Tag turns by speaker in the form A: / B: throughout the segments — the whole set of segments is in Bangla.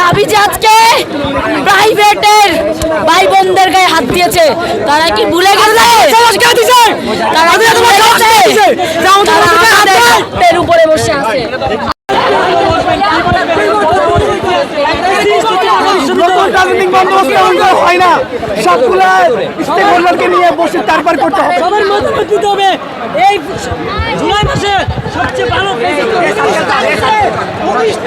A: দাবি যে আজকে প্রাইভেটের ভাই বোনদের গায়ে হাত দিয়েছে তারা কি ভুলে গেছে? তারা উপরে বসে আছে।
B: রাজনৈতিক বন্দোবস্ত এমন হয় না। সবগুলা স্টেক হোল্ডারকে নিয়ে বসে তারপর করতে হবে।
C: সবার মতামত দিতে হবে। এই জুলাই মাসে সবচেয়ে ভালো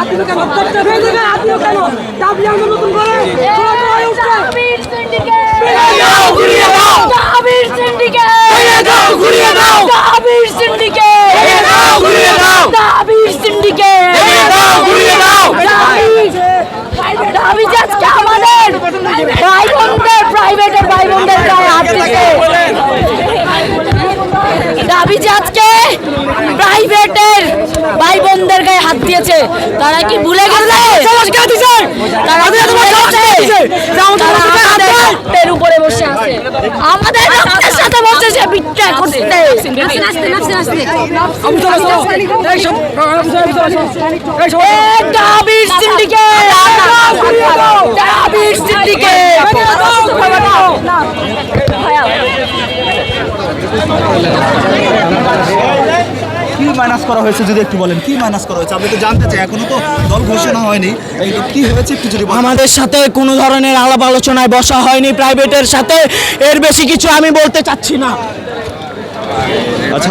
C: আত্মীয় কেন? আত্মীয় কেন আত্মীয় কেন? দাবি আমরা নতুন করে?
A: দাবির সিন্ডিকেট ঘুরিয়ে দাও দাবির সিন্ডিকেট ঘুরিয়ে দাও দাবির সিন্ডিকেট ঘুরিয়ে দাও দাবির সিন্ডিকেট ঘুরিয়ে দাও দাবি যে আজকে আমাদের ভাই বোনদের প্রাইভেটের ভাই বোনদের গায়ে হাত দিচ্ছে দাবি যে আজকে প্রাইভেটের ভাই বোনদের গায়ে হাত দিয়েছে তারা কি ভুলে গেছে তারা ভুলে গেছে? তারা আমাদের হাতের উপরে বসে আছে আমাদের রক্তের সাথে বসেছে বিট্টা করতে সিন্ডিকেট সিন্ডিকেট
D: কি মাইনাস করা হয়েছে যদি একটু বলেন কি মাইনাস করা হয়েছে? আপনি তো জানতে চাই এখনও তো দল ঘোষণা হয়নি। এই কি হয়েছে একটু যদি
B: আমাদের সাথে কোনো ধরনের আলাপ আলোচনায় বসা হয়নি প্রাইভেটের সাথে। এর বেশি কিছু আমি বলতে চাচ্ছি না।
D: আচ্ছা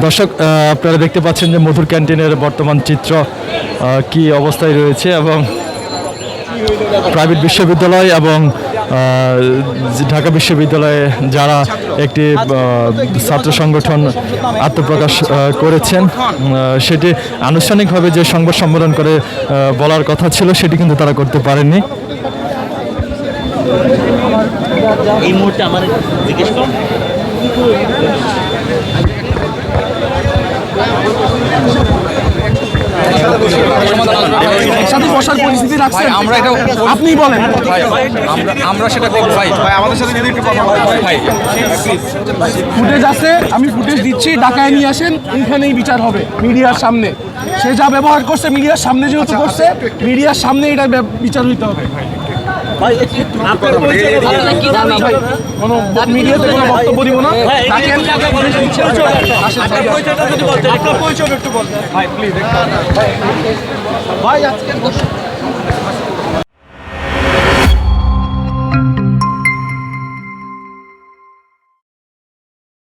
E: দর্শক আপনারা দেখতে পাচ্ছেন যে মধুর ক্যান্টিনের বর্তমান চিত্র কি অবস্থায় রয়েছে এবং প্রাইভেট বিশ্ববিদ্যালয় এবং ঢাকা বিশ্ববিদ্যালয়ে যারা একটি ছাত্র সংগঠন আত্মপ্রকাশ করেছেন সেটি আনুষ্ঠানিকভাবে যে সংবাদ সম্মেলন করে বলার কথা ছিল, সেটি কিন্তু তারা করতে পারেননি।
F: এই মুহূর্তে আমার জিজ্ঞেস
B: বসার পরিস্থিতি রাখছেন? আমরা এটা আপনি বলেন।
G: আমরা আমরা সেটা করব। ভাই ভাই আমাদের সাথে যদি একটু কথা বলেন। ভাই
B: ফুটেজ আছে আমি ফুটেজ দিচ্ছি ঢাকায় নিয়ে আসেন এইখানেই বিচার হবে মিডিয়ার সামনে। সে যা ব্যবহার করছে মিডিয়ার সামনে যেহেতু করছে মিডিয়ার সামনে এটা বিচার হইতে হবে। ভাই, কোনো মিডিয়াতে কোনো বক্তব্য দিব না। ভাই। ভাই